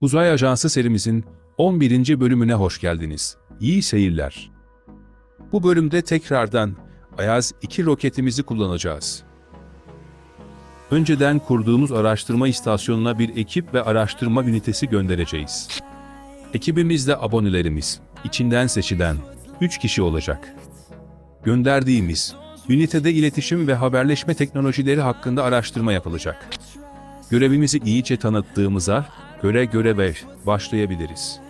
Uzay Ajansı serimizin 11. bölümüne hoş geldiniz. İyi seyirler. Bu bölümde tekrardan Ayaz 2 roketimizi kullanacağız. Önceden kurduğumuz araştırma istasyonuna bir ekip ve araştırma ünitesi göndereceğiz. Ekibimizde abonelerimiz, içinden seçilen 3 kişi olacak. Gönderdiğimiz ünitede iletişim ve haberleşme teknolojileri hakkında araştırma yapılacak. Görevimizi iyice tanıttığımıza göre başlayabiliriz.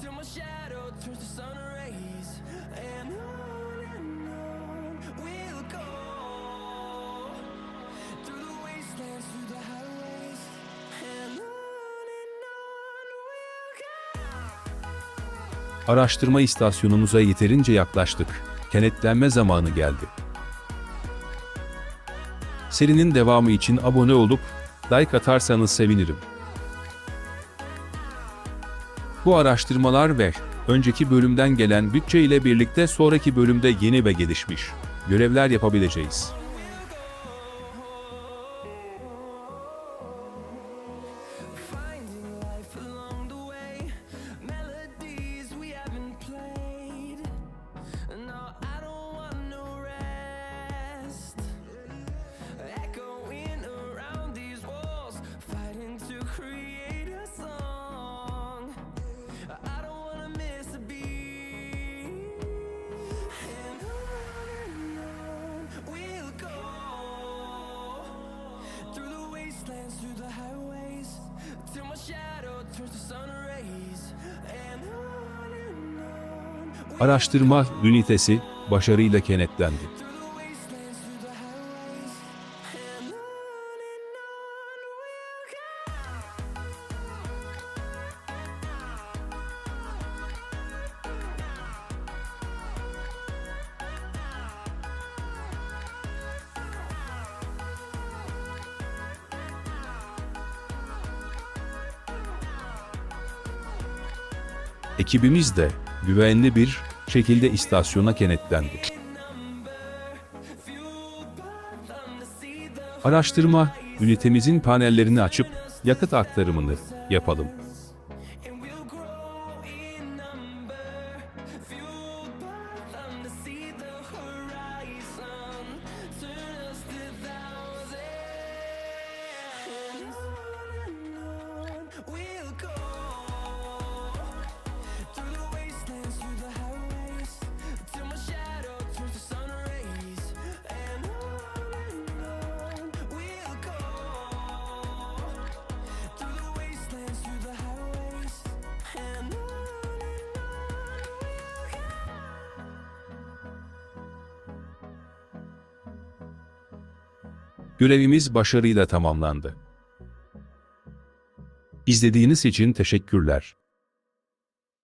Till my shadow turns to sun rays, Araştırma istasyonumuza yeterince yaklaştık. Kenetlenme zamanı geldi. Serinin devamı için abone olup like atarsanız sevinirim. Bu araştırmalar ve önceki bölümden gelen bütçe ile birlikte sonraki bölümde yeni ve gelişmiş görevler yapabileceğiz. Araştırma ünitesi başarıyla kenetlendi. Ekibimiz de güvenli bir şekilde istasyona kenetlendi. Araştırma ünitemizin panellerini açıp yakıt aktarımını yapalım. Görevimiz başarıyla tamamlandı. İzlediğiniz için teşekkürler.